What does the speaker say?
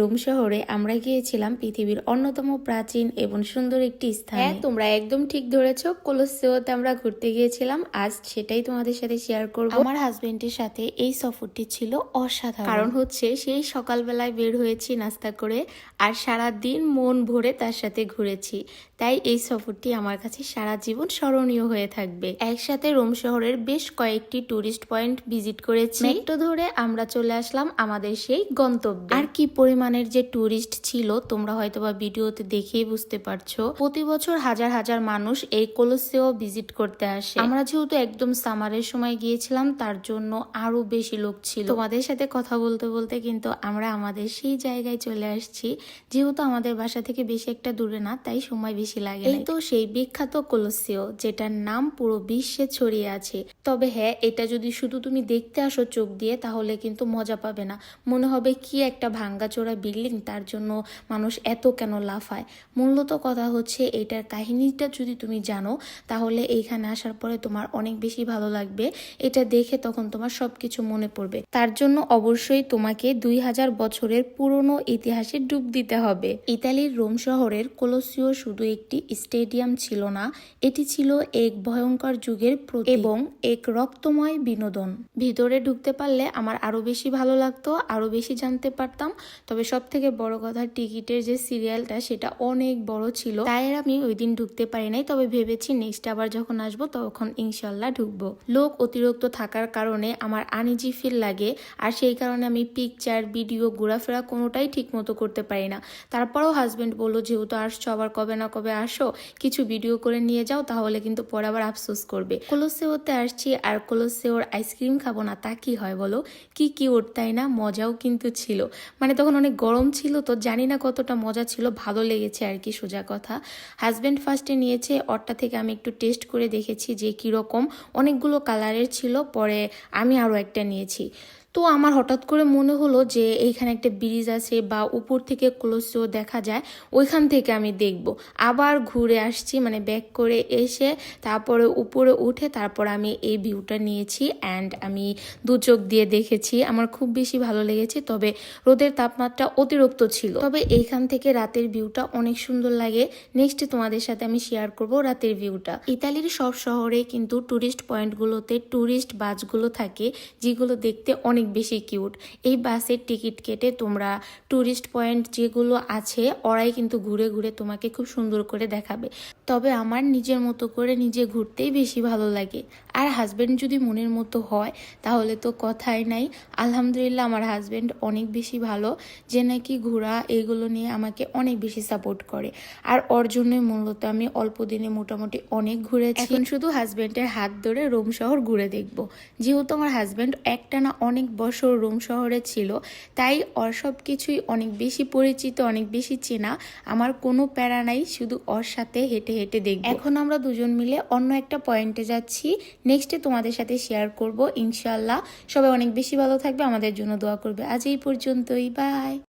Rome শহরে আমরা গিয়েছিলাম পৃথিবীর অন্যতম প্রাচীন এবং সুন্দর একটি স্থান। হ্যাঁ তোমরা একদম ঠিক ধরেছো। কোলোসেওতে আমরা ঘুরতে গিয়েছিলাম। আজ সেটাই তোমাদের সাথে শেয়ার করব। আমার হাজবেন্ডের সাথে এই সফরটি ছিল অসাধারণ। কারণ হচ্ছে সেই সকালবেলায় বের হয়েছি নাস্তা করে আর সারা দিন মন ভরে তার সাথে ঘুরেছি। তাই এই সফরটি আমার কাছে সারা জীবন স্মরণীয় হয়ে থাকবে। একসাথে রোম শহরের বেশ কয়েকটি টুরিস্ট পয়েন্ট ভিজিট করেছি। মেট্রো ধরে আমরা চলে আসলাম আমাদের সেই গন্তব্য। আর কি পরিমাণের যে টুরিস্ট ছিল, তোমরা হয়তোবা ভিডিওতে দেখেই বুঝতে পারছ। প্রতি বছর হাজার হাজার মানুষ এই কোলোসেও ভিজিট করতে আসে। আমরা যেহেতু একদম সামারের সময় গিয়েছিলাম, তার জন্য আরও বেশি লোক ছিল। তোমাদের সাথে কথা বলতে বলতে কিন্তু আমরা আমাদের সেই জায়গায় চলে আসছি, যেহেতু আমাদের বাসা থেকে বেশি একটা দূরে না, তাই সময় বেশি লাগে এই তো সেই বিখ্যাত কোলোসিও যেটার নাম পুরো বিশ্বে ছড়িয়ে আছে। তবে হ্যাঁ এটা যদি শুধু তুমি দেখতে আসো চোখ দিয়ে, তাহলে কিন্তু মজা পাবে না। মনে হবে কি একটা ভাঙ্গাচোরা বিল্ডিং, তার জন্য মানুষ এত কেন লাফায়? মূলত কথা হচ্ছে এটার কাহিনীটা যদি তুমি জানো, তাহলে এইখানে আসার পরে তোমার অনেক বেশি ভালো লাগবে। এটা দেখে তখন তোমার সবকিছু মনে পড়বে। তার জন্য অবশ্যই তোমাকে দুই হাজার বছরের পুরনো ইতিহাসে ডুব দিতে হবে। ইতালির রোম শহরের কোলোসিও শুধু একটি স্টেডিয়াম ছিল না, এটি ছিল এক ভয়ঙ্কর যুগের এবং এক রক্তময় বিনোদন। ভিতরে ঢুকতে পারলে আমার আরও বেশি ভালো লাগতো, আরও বেশি জানতে পারতাম। তবে সব থেকে বড় কথা টিকিটের যে সিরিয়ালটা, সেটা অনেক বড় ছিল। তাই আর আমি ওই দিন ঢুকতে পারি নাই। তবে ভেবেছি নেক্সট আবার যখন আসব, তখন ইনশাল্লাহ ঢুকবো। লোক অতিরিক্ত থাকার কারণে আমার আনিজি ফিল লাগে। আর সেই কারণে আমি পিকচার ভিডিও ঘোরাফেরা কোনোটাই ঠিক মতো করতে পারি না। তারপরেও হাজবেন্ড বলল, যেহেতু আসছো, আবার কবে না কবে আসো, কিছু ভিডিও করে নিয়ে যাও, তাহলে কিন্তু পরে আবার আফসোস করবে। কোলোসেওতে আসছি, আর কোলোসেওর আইসক্রিম খাব না, তা কি হয় বলো? কি কি ওর তাই না? মজাও কিন্তু ছিল। মানে তখন অনেক গরম ছিল, তো জানি না কতটা মজা ছিল, ভালো লেগেছে আর কি সোজা কথা। হাজব্যান্ড ফার্স্টে নিয়েছে ওরটা থেকে আমি একটু টেস্ট করে দেখেছি যে কীরকম। অনেকগুলো কালারের ছিল, পরে আমি আরও একটা নিয়েছি। তো আমার হঠাৎ করে মনে হলো যে এইখানে একটা ব্রিজ আছে বা উপর থেকে ক্লোজও দেখা যায়, ওইখান থেকে আমি দেখব। আবার ঘুরে আসছি মানে ব্যাক করে এসে তারপরে উপরে উঠে তারপর আমি এই ভিউটা নিয়েছি অ্যান্ড আমি দু চোখ দিয়ে দেখেছি। আমার খুব বেশি ভালো লেগেছে, তবে রোদের তাপমাত্রা অতিরিক্ত ছিল। তবে এইখান থেকে রাতের ভিউটা অনেক সুন্দর লাগে। নেক্সট তোমাদের সাথে আমি শেয়ার করব রাতের ভিউটা ইতালির সব শহরে কিন্তু টুরিস্ট পয়েন্টগুলোতে টুরিস্ট বাসগুলো থাকে, যেগুলো দেখতে অনেক বেশি কিউট। এই বাসের টিকিট কেটে তোমরা ট্যুরিস্ট পয়েন্ট যেগুলো আছে, ওরাই কিন্তু ঘুরে ঘুরে তোমাকে খুব সুন্দর করে দেখাবে। তবে আমার নিজের মতো করে নিজে ঘুরতেই বেশি ভালো লাগে। আর হাজব্যান্ড যদি মনের মতো হয়, তাহলে তো কথাই নাই। আলহামদুলিল্লাহ, আমার হাজব্যান্ড অনেক বেশি ভালো, যে নাকি ঘোরা এগুলো নিয়ে আমাকে অনেক বেশি সাপোর্ট করে। আর ওর জন্যই মূলত আমি অল্প দিনে মোটামুটি অনেক ঘুরেছি। শুধু হাজব্যান্ডের হাত ধরে রোম শহর ঘুরে দেখব। যেহেতু আমার হাজব্যান্ড একটানা অনেক বছর রোম শহরে ছিল, তাই ওর সব কিছুই অনেক বেশি পরিচিত, অনেক বেশি চেনা। আমার কোনো প্যারা নাই, শুধু ওর সাথে হেঁটে হেঁটে দেখব। এখন আমরা দুজন মিলে অন্য একটা পয়েন্টে যাচ্ছি। নেক্সটে তোমাদের সাথে শেয়ার করব ইনশাল্লাহ সবাই অনেক বেশি ভালো থাকবে, আমাদের জন্য দোয়া করবে। আজ এই পর্যন্তই বাই